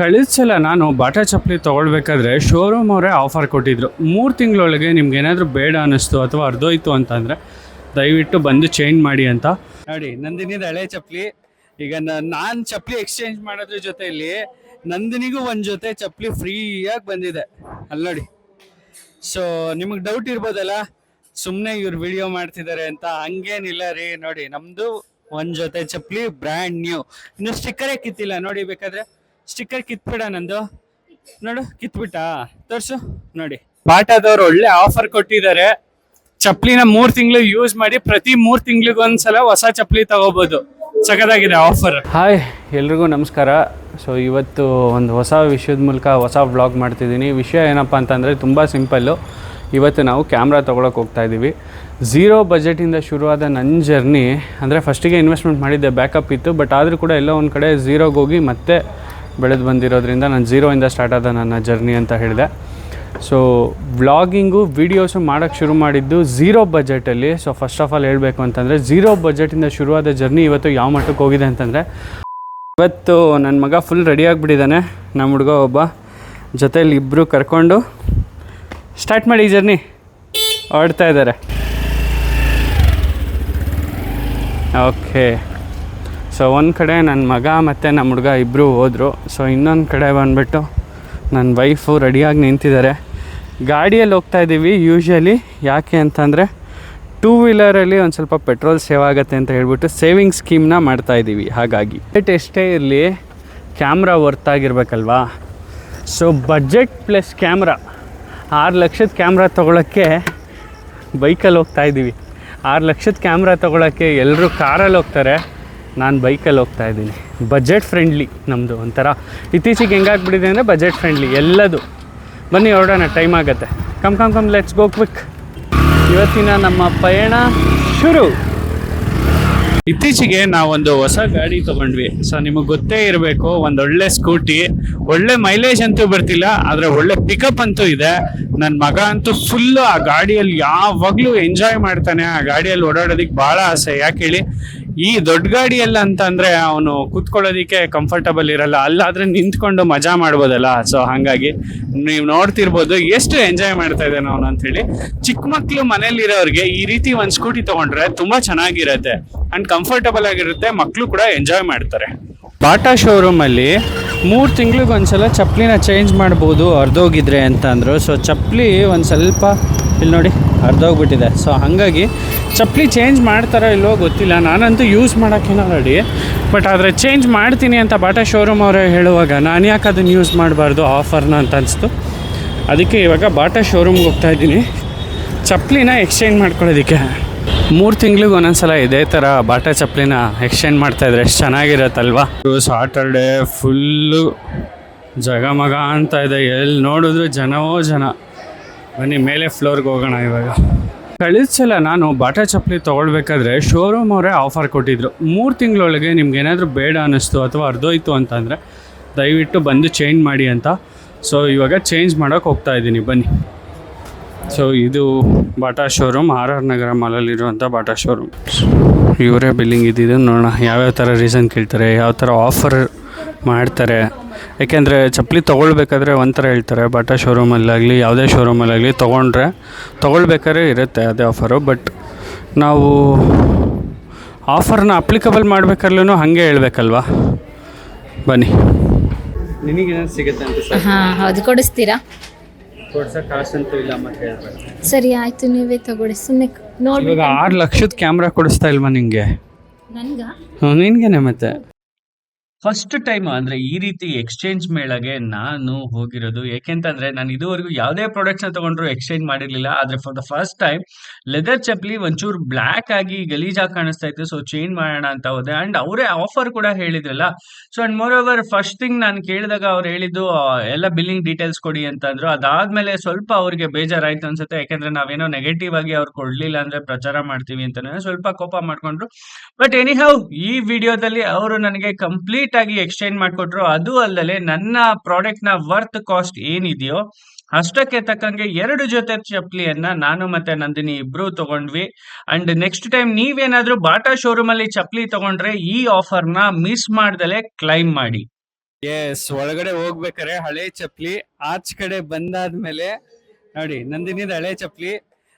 ಕಳೆದ ಸಲ ನಾನು ಬಾಟಾ ಚಪ್ಪಲಿ ತೊಗೊಳ್ಬೇಕಾದ್ರೆ ಶೋರೂಮ್ ಅವರೇ ಆಫರ್ ಕೊಟ್ಟಿದ್ರು. ಮೂರು ತಿಂಗಳೊಳಗೆ ನಿಮ್ಗೆ ಏನಾದರೂ ಬೇಡ ಅನ್ನಿಸ್ತು ಅಥವಾ ಅರ್ಧೋಯ್ತು ಅಂತಂದರೆ ದಯವಿಟ್ಟು ಬಂದು ಚೇಂಜ್ ಮಾಡಿ ಅಂತ. ನೋಡಿ, ನಂದಿನಿದ ಹಳೆ ಚಪ್ಪಲಿ. ಈಗ ನಾನು ಚಪ್ಪಲಿ ಎಕ್ಸ್ಚೇಂಜ್ ಮಾಡೋದ್ರ ಜೊತೆಯಲ್ಲಿ ನಂದಿನಿಗೂ ಒಂದು ಜೊತೆ ಚಪ್ಪಲಿ ಫ್ರೀಯಾಗಿ ಬಂದಿದೆ. ಅಲ್ಲಿ ನೋಡಿ. ಸೊ ನಿಮಗೆ ಡೌಟ್ ಇರ್ಬೋದಲ್ಲ? ಸುಮ್ಮನೆ ಇವ್ರು ವಿಡಿಯೋ ಮಾಡ್ತಿದ್ದಾರೆ ಅಂತ ಹಂಗೇನಿಲ್ಲ ರೀ. ನೋಡಿ ನಮ್ಮದು ಒಂದು ಜೊತೆ ಚಪ್ಪಲಿ ಬ್ರ್ಯಾಂಡ್ ನ್ಯೂ ಇನ್ನು ಸ್ಟಿಕ್ಕರೇ ಕಿತ್ತಿಲ್ಲ. ನೋಡಿ, ಬೇಕಾದ್ರೆ ಸ್ಟಿಕ್ಕರ್ ಕಿತ್ಬಿಡ ನಂದು. ನೋಡು ಕಿತ್ಬಿಟ್ಟ. ತೋರ್ಸು ನೋಡಿ. ಬಾಟಾದವ್ರು ಒಳ್ಳೆ ಆಫರ್ ಕೊಟ್ಟಿದ್ದಾರೆ. ಚಪ್ಲಿನ ಮೂರ್ ತಿಂಗಳು ಯೂಸ್ ಮಾಡಿ ಪ್ರತಿ ಮೂರ್ ತಿಂಗಳಿಗೊಂದ್ಸಲ ಒಂದ್ಸಲ ಹೊಸ ಚಪ್ಲಿ ತಗೋಬಹುದು ಸಖತ್ತಾಗಿದೆ ಆಫರ್ ಹಾಯ್ ಎಲ್ರಿಗೂ ನಮಸ್ಕಾರ. ಸೊ ಇವತ್ತು ಒಂದು ಹೊಸ ವಿಷಯದ ಮೂಲಕ ಹೊಸ ವ್ಲಾಗ್ ಮಾಡ್ತಿದ್ದೀನಿ. ವಿಷಯ ಏನಪ್ಪ ಅಂತಂದರೆ ತುಂಬ ಸಿಂಪಲ್ಲು ಇವತ್ತು ನಾವು ಕ್ಯಾಮ್ರಾ ತೊಗೊಳಕ್ಕೆ ಹೋಗ್ತಾ ಇದ್ದೀವಿ ಝೀರೋ ಬಜೆಟಿಂದ ಶುರುವಾದ ನನ್ನ ಜರ್ನಿ ಅಂದರೆ ಫಸ್ಟಿಗೆ ಇನ್ವೆಸ್ಟ್ಮೆಂಟ್ ಮಾಡಿದ್ದೆ ಬ್ಯಾಕಪ್ ಇತ್ತು ಬಟ್ ಆದರೂ ಕೂಡ ಎಲ್ಲೋ ಒಂದು ಕಡೆ ಝೀರೋಗೆ ಹೋಗಿ ಮತ್ತೆ ಬೆಳೆದು ಬಂದಿರೋದ್ರಿಂದ ನಾನು ಝೀರೋಯಿಂದ ಸ್ಟಾರ್ಟ್ ಆದ ನನ್ನ ಜರ್ನಿ ಅಂತ ಹೇಳಿದೆ. ಸೊ ವ್ಲಾಗಿಂಗು ವೀಡಿಯೋಸು ಮಾಡೋಕ್ಕೆ ಶುರು ಮಾಡಿದ್ದು ಝೀರೋ ಬಜೆಟಲ್ಲಿ. ಸೊ ಫಸ್ಟ್ ಆಫ್ ಆಲ್ ಹೇಳಬೇಕು ಅಂತಂದರೆ ಝೀರೋ ಬಜೆಟಿಂದ ಶುರುವಾದ ಜರ್ನಿ ಇವತ್ತು ಯಾವ ಮಟ್ಟಕ್ಕೆ ಹೋಗಿದೆ ಅಂತಂದರೆ, ಇವತ್ತು ನನ್ನ ಮಗ ಫುಲ್ ರೆಡಿ ಆಗಿಬಿಟ್ಟಿದ್ದಾನೆ. ನಮ್ಮ ಹುಡುಗ ಒಬ್ಬ. ಜೊತೆಯಲ್ಲಿ ಇಬ್ಬರು ಕರ್ಕೊಂಡು ಸ್ಟಾರ್ಟ್ ಮಾಡಿ ಜರ್ನಿ. ಇದ್ದಾರೆ. ಓಕೆ ಸೊ ಒಂದು ಕಡೆ ನನ್ನ ಮಗ ಮತ್ತು ನಮ್ಮ ಹುಡುಗ ಇಬ್ಬರು ಹೋದರು. ಸೊ ಇನ್ನೊಂದು ಕಡೆ ಬಂದುಬಿಟ್ಟು ನನ್ನ ವೈಫು ರೆಡಿಯಾಗಿ ನಿಂತಿದ್ದಾರೆ ಗಾಡಿಯಲ್ಲಿ ಹೋಗ್ತಾ ಇದ್ದೀವಿ ಯೂಶ್ವಲಿ ಯಾಕೆ ಅಂತಂದರೆ ಟೂ ವೀಲರಲ್ಲಿ ಒಂದು ಸ್ವಲ್ಪ ಪೆಟ್ರೋಲ್ ಸೇವ್ ಆಗುತ್ತೆ ಅಂತ ಹೇಳ್ಬಿಟ್ಟು ಸೇವಿಂಗ್ ಸ್ಕೀಮ್ನ ಮಾಡ್ತಾ ಇದ್ದೀವಿ ಹಾಗಾಗಿ ಬಟ್ ಎಷ್ಟೇ ಇರಲಿ ಕ್ಯಾಮ್ರಾ ವರ್ತ್ ಆಗಿರ್ಬೇಕಲ್ವಾ? ಸೊ ಬಜೆಟ್ ಪ್ಲಸ್ ಕ್ಯಾಮ್ರಾ ಆರು ಲಕ್ಷದ ಕ್ಯಾಮ್ರಾ ತೊಗೊಳಕ್ಕೆ ಬೈಕಲ್ಲಿ ಹೋಗ್ತಾ ಇದ್ದೀವಿ ಆರು ಲಕ್ಷದ ಕ್ಯಾಮ್ರಾ ತೊಗೊಳಕ್ಕೆ ಎಲ್ಲರೂ ಕಾರಲ್ಲಿ ಹೋಗ್ತಾರೆ. ನಾನು ಬೈಕಲ್ಲಿ ಹೋಗ್ತಾ ಇದ್ದೀನಿ. ಬಜೆಟ್ ಫ್ರೆಂಡ್ಲಿ ನಮ್ಮದು ಒಂಥರ. ಇತ್ತೀಚೆಗೆ ಹೆಂಗಾಗ್ಬಿಟ್ಟಿದೆ ಅಂದರೆ ಬಜೆಟ್ ಫ್ರೆಂಡ್ಲಿ ಎಲ್ಲದು. ಬನ್ನಿ ಹೊರಡೋಣ ಟೈಮ್ ಆಗುತ್ತೆ. Come come come let's go quick ಇವತ್ತಿನ ನಮ್ಮ ಪಯಣ ಶುರು. ಇತ್ತೀಚೆಗೆ ನಾವೊಂದು ಹೊಸ ಗಾಡಿ ತೊಗೊಂಡ್ವಿ. ಸೊ ನಿಮಗೆ ಗೊತ್ತೇ ಇರಬೇಕು ಒಂದು ಒಳ್ಳೆ ಸ್ಕೂಟಿ ಒಳ್ಳೆ ಮೈಲೇಜ್ ಅಂತೂ ಬರ್ತಿಲ್ಲ, ಆದರೆ ಒಳ್ಳೆ ಪಿಕಪ್ ಅಂತೂ ಇದೆ. ನನ್ನ ಮಗ ಅಂತೂ ಫುಲ್ಲು ಆ ಗಾಡಿಯಲ್ಲಿ ಯಾವಾಗಲೂ ಎಂಜಾಯ್ ಮಾಡ್ತಾನೆ. ಆ ಗಾಡಿಯಲ್ಲಿ ಓಡಾಡೋದಕ್ಕೆ ಭಾಳ ಆಸೆ. ಯಾಕೆ ಹೇಳಿ? ಈ ದೊಡ್ಡ ಗಾಡಿಯಲ್ಲ ಅಂತಂದ್ರೆ ಅವನು ಕೂತ್ಕೊಳ್ಳೋದಿಕ್ಕೆ ಕಂಫರ್ಟಬಲ್ ಇರಲ್ಲ. ಅಲ್ಲಾದ್ರೆ ನಿಂತ್ಕೊಂಡು ಮಜಾ ಮಾಡ್ಬೋದಲ್ಲ. ಸೊ ಹಾಗಾಗಿ ನೀವು ನೋಡ್ತಿರ್ಬೋದು ಎಷ್ಟು ಎಂಜಾಯ್ ಮಾಡ್ತಾ ಇದ್ದಾನೆ ಅವನು ಅಂತ ಹೇಳಿ ಚಿಕ್ಕ ಮಕ್ಕಳು ಮನೇಲಿರೋರಿಗೆ ಈ ರೀತಿ ಒಂದು ಸ್ಕೂಟಿ ತಗೊಂಡ್ರೆ ತುಂಬಾ ಚೆನ್ನಾಗಿರುತ್ತೆ. ಅಂಡ್ ಕಂಫರ್ಟಬಲ್ ಆಗಿರುತ್ತೆ. ಮಕ್ಕಳು ಕೂಡ ಎಂಜಾಯ್ ಮಾಡ್ತಾರೆ. ಬಾಟಾ ಶೋರೂಮ್ ಅಲ್ಲಿ ಮೂರು ತಿಂಗ್ಳಿಗೆ ಒಂದ್ಸಲ ಚಪ್ಪಲಿನ ಚೇಂಜ್ ಮಾಡ್ಬೋದು ಅರ್ಧೋಗಿದ್ರೆ ಅಂತ ಅಂದರು ಸೊ ಚಪ್ಪಲಿ ಒಂದು ಸ್ವಲ್ಪ, ಇಲ್ಲಿ ನೋಡಿ. ಅರ್ಧೋಗ್ಬಿಟ್ಟಿದೆ ಸೊ ಹಾಗಾಗಿ ಚಪ್ಪಲಿ ಚೇಂಜ್ ಮಾಡ್ತಾರೋ ಇಲ್ವೋ ಗೊತ್ತಿಲ್ಲ. ನಾನಂತೂ ಯೂಸ್ ಮಾಡೋಕ್ಕೇನೋ ರೆಡಿ ಬಟ್ ಆದರೆ ಚೇಂಜ್ ಮಾಡ್ತೀನಿ ಅಂತ ಬಾಟಾ ಶೋರೂಮ್ ಅವರೇ ಹೇಳುವಾಗ ನಾನು ಯಾಕೆ ಅದನ್ನು ಯೂಸ್ ಮಾಡಬಾರ್ದು ಆಫರ್ನ ಅಂತ ಅನಿಸ್ತು. ಅದಕ್ಕೆ ಇವಾಗ ಬಾಟಾ ಶೋರೂಮ್ಗೆ ಹೋಗ್ತಾ ಇದ್ದೀನಿ. ಚಪ್ಪಲಿನ ಎಕ್ಸ್ಚೇಂಜ್ ಮಾಡ್ಕೊಳ್ಳೋದಕ್ಕೆ. ಮೂರು ತಿಂಗ್ಳಿಗೆ ಒಂದೊಂದ್ಸಲ ಇದೇ ಥರ ಬಾಟಾ ಚಪ್ಪಲಿನ ಎಕ್ಸ್ಚೇಂಜ್ ಮಾಡ್ತಾಯಿದ್ರೆ ಎಷ್ಟು ಚೆನ್ನಾಗಿರತ್ತಲ್ವಾ? ಸಾಟರ್ಡೇ ಫುಲ್ಲು ಜಗಮಗ ಅಂತ ಇದೆ. ಎಲ್ಲಿ ನೋಡಿದ್ರು ಜನವೋ ಜನ. ಬನ್ನಿ, ಮೇಲೆ ಫ್ಲೋರ್ಗೆ ಹೋಗೋಣ ಇವಾಗ. ಕಳೆದ ಸಲ ನಾನು ಬಾಟಾ ಚಪ್ಪಲಿ ತೊಗೊಳ್ಬೇಕಾದ್ರೆ ಶೋರೂಮ್ ಅವರೇ ಆಫರ್ ಕೊಟ್ಟಿದ್ರು. ಮೂರು ತಿಂಗಳೊಳಗೆ ನಿಮ್ಗೆ ಏನಾದರೂ ಬೇಡ ಅನ್ನಿಸ್ತು ಅಥವಾ ಅರ್ಧೋಯ್ತು ಅಂತಂದರೆ ದಯವಿಟ್ಟು ಬಂದು ಚೇಂಜ್ ಮಾಡಿ ಅಂತ. ಸೊ ಇವಾಗ ಚೇಂಜ್ ಮಾಡೋಕೆ ಹೋಗ್ತಾ ಇದ್ದೀನಿ, ಬನ್ನಿ. ಸೊ ಇದು Bata showroom R R Nagar ಮಾಲಲ್ಲಿರುವಂಥ Bata showroom ಇವರೇ ಬಿಲ್ಲಿಂಗ್ ಇದ್ದಿದ್ದು ನೋಡೋಣ, ಯಾವ್ಯಾವ ಥರ ರೀಸನ್ ಕೇಳ್ತಾರೆ, ಯಾವ ಥರ ಆಫರ್ ಮಾಡ್ತಾರೆ. ಯಾಕೆಂದರೆ ಚಪ್ಪಲಿ ತೊಗೊಳ್ಬೇಕಾದ್ರೆ ಒಂಥರ ಹೇಳ್ತಾರೆ ಬಾಟಾ ಶೋರೂಮಲ್ಲಾಗಲಿ ಯಾವುದೇ ಶೋರೂಮಲ್ಲಾಗಲಿ ತೊಗೊಂಡ್ರೆ ತೊಗೊಳ್ಬೇಕಾದ್ರೆ ಇರುತ್ತೆ ಅದೇ ಆಫರು ಬಟ್ ನಾವು ಆಫರ್ನ ಅಪ್ಲಿಕಬಲ್ ಮಾಡಬೇಕಲ್ಲೂ ಹಾಗೆ ಹೇಳ್ಬೇಕಲ್ವಾ? ಬನ್ನಿ. ನಿನಗೇನಾದ್ರು ಸಿಗುತ್ತೆ ಅಂತ ಹಾಂ ಅದು ಕೊಡಿಸ್ತೀರಾ? ಸರಿ ಆಯ್ತು ನೀವೇ ತಗೊಳ್ಳಿ. ಸುಮ್ಮನೆ ನೋಡಿ ಇವಾಗ ಆರು ಲಕ್ಷದ ಕ್ಯಾಮ್ರಾ ಕೊಡಿಸ್ತಾ ಇಲ್ವಾ ನಿಮಗೆ ನನ್ಗ? ನಿನಗೇನೆ ಮತ್ತೆ. ಫಸ್ಟ್ ಟೈಮ್ ಅಂದ್ರೆ ಈ ರೀತಿ ಎಕ್ಸ್ಚೇಂಜ್ ಮೇಳಗೆ ನಾನು ಹೋಗಿರೋದು. ಯಾಕೆಂತಂದ್ರೆ ನಾನು ಇದುವರೆಗೂ ಯಾವುದೇ ಪ್ರಾಡಕ್ಟ್ಸ್ನ ತಗೊಂಡ್ರು ಎಕ್ಸ್ಚೇಂಜ್ ಮಾಡಿರ್ಲಿಲ್ಲ. ಆದ್ರೆ for the first time leather ಚಪ್ಪಲಿ ಒಂಚೂರು ಬ್ಲ್ಯಾಕ್ ಆಗಿ ಗಲೀಜಾಗಿ ಕಾಣಿಸ್ತಾ ಇತ್ತು. ಸೊ ಚೇಂಜ್ ಮಾಡೋಣ ಅಂತ ಹೋದೆ. ಅಂಡ್ ಅವರೇ ಆಫರ್ ಕೂಡ ಹೇಳಿದ್ರಲ್ಲ. So and moreover first thing ನಾನು ಕೇಳಿದಾಗ ಅವ್ರು ಹೇಳಿದ್ದು ಎಲ್ಲ ಬಿಲ್ಲಿಂಗ್ ಡೀಟೇಲ್ಸ್ ಕೊಡಿ ಅಂತಂದ್ರು ಅದಾದ್ಮೇಲೆ ಸ್ವಲ್ಪ ಅವ್ರಿಗೆ ಬೇಜಾರಾಯ್ತು ಅನ್ಸುತ್ತೆ. ಯಾಕಂದ್ರೆ ನಾವೇನೋ ನೆಗೆಟಿವ್ ಆಗಿ ಅವ್ರು ಕೊಡ್ಲಿಲ್ಲ ಅಂದ್ರೆ ಪ್ರಚಾರ ಮಾಡ್ತೀವಿ ಅಂತಾನೆ ಸ್ವಲ್ಪ ಕೋಪ ಮಾಡ್ಕೊಂಡ್ರು. ಬಟ್ ಎನಿಹೌ ಈ ವಿಡಿಯೋದಲ್ಲಿ ಅವರು ನನಗೆ ಕಂಪ್ಲೀಟ್ ಆಗಿ ಎಕ್ಸ್ಚೇಂಜ್ ಮಾಡಿಕೊಟ್ರು, ಅದು ಅಲ್ಲದೆ ನನ್ನ ಪ್ರಾಡಕ್ಟ್ನ ವರ್ತ್ ಕಾಸ್ಟ್ ಏನಿದೆಯೋ, ಅಷ್ಟಕ್ಕೆ ತಕ್ಕಂಗೆ ಎರಡು ಜೊತೆ ಚಪ್ಪಲಿಯನ್ನ ನಾನು ಮತ್ತೆ ನಂದಿನಿ ಇಬ್ರು ತಗೊಂಡ್ವಿ. ಅಂಡ್ ನೆಕ್ಸ್ಟ್ ಟೈಮ್ ನೀವೇನಾದ್ರೂ ಬಾಟಾ ಶೋರೂಮ್ ಅಲ್ಲಿ ಚಪ್ಪಲಿ ತಗೊಂಡ್ರೆ ಈ ಆಫರ್ನ ಮಿಸ್ ಮಾಡ್ದಲೆ ಕ್ಲೈಮ್ ಮಾಡಿ. ಎಸ್ ಒಳಗಡೆ ಹೋಗ್ಬೇಕಾರೆ ಹಳೆ ಚಪ್ಪಲಿ ಆಚ್ ಕಡೆ ಬಂದಾದ್ಮೇಲೆ ನೋಡಿ, ನಂದಿನಿದ ಹಳೆ ಚಪ್ಪಲಿ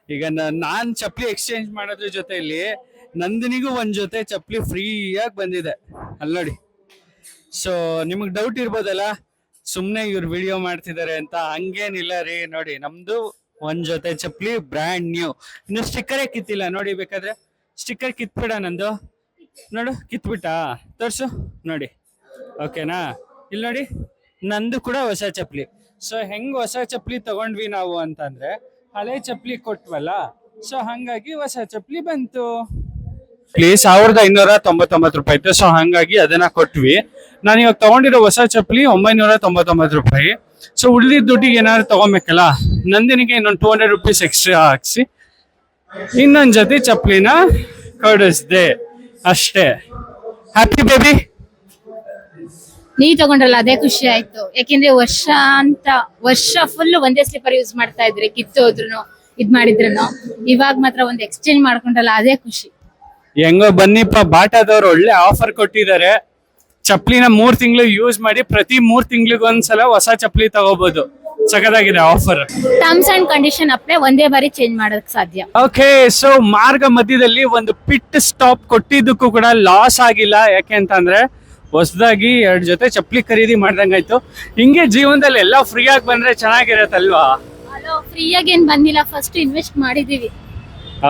ಈಗ ನಾನ್ ಚಪ್ಪಲಿ ಎಕ್ಸ್ಚೇಂಜ್ ಮಾಡೋದ್ರ ಜೊತೆಯಲ್ಲಿ ನಂದಿನಿಗೂ ಒಂದ್ ಜೊತೆ ಚಪ್ಪಲಿ ಫ್ರೀ ಆಗಿ ಬಂದಿದೆ. ಅಲ್ಲಿ ನೋಡಿ. ಸೊ ನಿಮಗೆ ಡೌಟ್ ಇರ್ಬೋದಲ್ಲ? ಸುಮ್ಮನೆ ಇವ್ರು ವಿಡಿಯೋ ಮಾಡ್ತಿದ್ದಾರೆ ಅಂತ ಹಂಗೇನಿಲ್ಲ ರೀ. ನೋಡಿ, ನಮ್ದು ಒಂದ್ ಜೊತೆ ಚಪ್ಪಲಿ ಬ್ರ್ಯಾಂಡ್ ನ್ಯೂ ಇನ್ನು ಸ್ಟಿಕ್ಕರೇ ಕಿತ್ತಿಲ್ಲ. ನೋಡಿ, ಬೇಕಾದ್ರೆ ಸ್ಟಿಕ್ಕರ್ ಕಿತ್ಬಿಡ ನಂದು. ನೋಡು, ಕಿತ್ಬಿಟ್ಟ? ತೋರ್ಸು. ನೋಡಿ. ಓಕೆನಾ ಇಲ್ಲಿ ನೋಡಿ, ನಂದು ಕೂಡ ಹೊಸ ಚಪ್ಪಲಿ. ಸೊ ಹೆಂಗ್ ಹೊಸ ಚಪ್ಪಲಿ ತಗೊಂಡ್ವಿ ನಾವು ಅಂತಂದ್ರೆ, ಹಳೆ ಚಪ್ಪಲಿ ಕೊಟ್ವಲ್ಲ? ಸೊ ಹಂಗಾಗಿ ಹೊಸ ಚಪ್ಪಲಿ ಬಂತು. ಪ್ಲೀಸ್ ಸಾವಿರದ ಐನೂರ ತೊಂಬತ್ತೊಂಬತ್ತು ರೂಪಾಯಿ ಇತ್ತು. ಸೊ ಹಂಗಾಗಿ ಅದನ್ನ ಕೊಟ್ವಿ. ನಾನು ಇವಾಗ ತಗೊಂಡಿರೋ ಹೊಸ ಚಪ್ಪಲಿ ಒಂಬೈನೂರ ತೊಂಬತ್ತೊಂಬತ್ತು ರೂಪಾಯಿ. ಸೊ ಉಳಿದಿದ್ದ ದುಡ್ಡಿಗೆ ಏನಾದ್ರು ತಗೊಬೇಕಲ್ಲ? ನಂದಿನಿಗೆ ಇನ್ನೊಂದು ಟೂ ಹಂಡ್ರೆಡ್ ರುಪೀಸ್ ಎಕ್ಸ್ಟ್ರಾ ಹಾಕ್ಸಿ ಇನ್ನೊಂದು ಜೊತೆ ಚಪ್ಪಲಿನ ಕಡಿಸ್ದೆ ಅಷ್ಟೇ. ಹ್ಯಾಪಿ ಬೇಬಿ ನೀ ತಗೊಂಡ್ರಲ್ಲ ಅದೇ ಖುಷಿ ಆಯ್ತು. ಯಾಕೆಂದ್ರೆ ವರ್ಷ ಅಂತ ವರ್ಷ ಫುಲ್ ಒಂದೇ ಸ್ಲೀಪರ್ ಯೂಸ್ ಮಾಡ್ತಾ ಇದ್ರಿ ಕಿತ್ತೋದ್ರು ಇದ್ ಮಾಡಿದ್ರು ಇವಾಗ ಮಾತ್ರ ಒಂದು ಎಕ್ಸ್ಚೇಂಜ್ ಮಾಡ್ಕೊಂಡ್ರಲ್ಲ ಅದೇ ಖುಷಿ. ಹೆಂಗೋ ಬನ್ನಿಪ್ಪ ಬಾಟಾದವ್ರು ಒಳ್ಳೆ ಆಫರ್ ಕೊಟ್ಟಿದ್ದಾರೆ. ಚಪ್ಲಿನ ಮೂರ್ ತಿಂಗಳು ಯೂಸ್ ಮಾಡಿ ಪ್ರತಿ ಮೂರ್ ತಿಂಗಳಿಗೊಂದ್ಸಲ ಹೊಸ ಚಪ್ಲಿ ತಗೋಬಹುದು ಸಖತ್ತಾಗಿದೆ offer terms and condition apply ಒಂದೇ ಬಾರಿ ಚೇಂಜ್ ಮಾಡೋಕ್ ಸಾಧ್ಯ. ಓಕೆ ಸೊ ಮಾರ್ಗ ಮಧ್ಯದಲ್ಲಿ ಒಂದು ಪಿಟ್ ಸ್ಟಾಪ್ ಕೊಟ್ಟಿದ್ದಕ್ಕೂ ಕೂಡ ಲಾಸ್ ಆಗಿಲ್ಲ. ಯಾಕೆ ಅಂತಂದ್ರೆ ಹೊಸದಾಗಿ ಎರಡ್ ಜೊತೆ ಚಪ್ಲಿ ಖರೀದಿ ಮಾಡ್ದಂಗಾಯ್ತು ಹಿಂಗೆ ಜೀವನದಲ್ಲಿ ಎಲ್ಲ ಫ್ರೀ ಆಗಿ ಬಂದ್ರೆ ಚೆನ್ನಾಗಿರತ್ತಲ್ವಾ? ಫ್ರೀ ಫ್ರೀಯಾಗಿ ಏನ್ ಬಂದಿಲ್ಲ. ಫಸ್ಟ್ ಇನ್ವೆಸ್ಟ್ ಮಾಡಿದೀವಿ.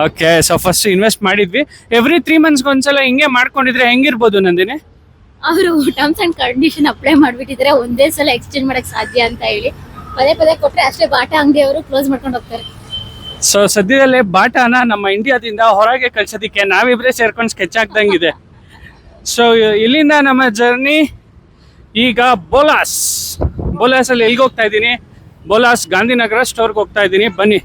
ಓಕೆ ಸೊ ಫಸ್ಟ್ ಇನ್ವೆಸ್ಟ್ ಮಾಡಿದ್ವಿ. ಎವ್ರಿ ತ್ರೀ ಮಂತ್ಸ್ ಒಂದ್ಸಲ ಹಿಂಗೆ ಮಾಡ್ಕೊಂಡಿದ್ರೆ ಹೆಂಗಿರ್ಬೋದು ನಂದಿನಿ? ಅವರು ಟರ್ಮ್ಸ್ ಅಂಡ್ ಕಂಡೀಷನ್ ಅಪ್ಲೈ ಮಾಡ್ಬಿಟ್ಟಿದ್ರೆ ಒಂದೇ ಸಲ ಎಕ್ಸ್ಚೇಂಜ್ ಮಾಡಕ್ ಸಾಧ್ಯ ಅಂತ ಹೇಳಿ. ಪದೇ ಪದೇ ಕೊಟ್ರೆ ಅಷ್ಟೇ ಬಾಟಾ ಅಂಗಡಿ ಅವರು ಕ್ಲೋಸ್ ಮಾಡ್ಕೊಂಡು ಹೋಗ್ತಾರೆ. ಸೊ ಸದ್ಯದಲ್ಲೇ ಬಾಟಾನ ನಮ್ಮ ಇಂಡಿಯಾದಿಂದ ಹೊರಗೆ ಕಳ್ಸೋದಿಕ್ಕೆ ನಾವಿಬ್ರೇ ಸೇರ್ಕೊಂಡು ಸ್ಕೆಚ್ ಹಾಕ್ದಂಗಿದೆ ಸೊ ಇಲ್ಲಿಂದ ನಮ್ಮ ಜರ್ನಿ ಈಗ ಬೋಲಾಸ್. ಬೋಲಾಸಲ್ಲಿ ಎಲ್ಲಿಗೆ ಹೋಗ್ತಾ ಇದ್ದೀನಿ? ಬೋಲಾಸ್ ಗಾಂಧಿನಗರ ಸ್ಟೋರ್ಗೆ ಹೋಗ್ತಾ ಇದ್ದೀನಿ. ಬನ್ನಿ.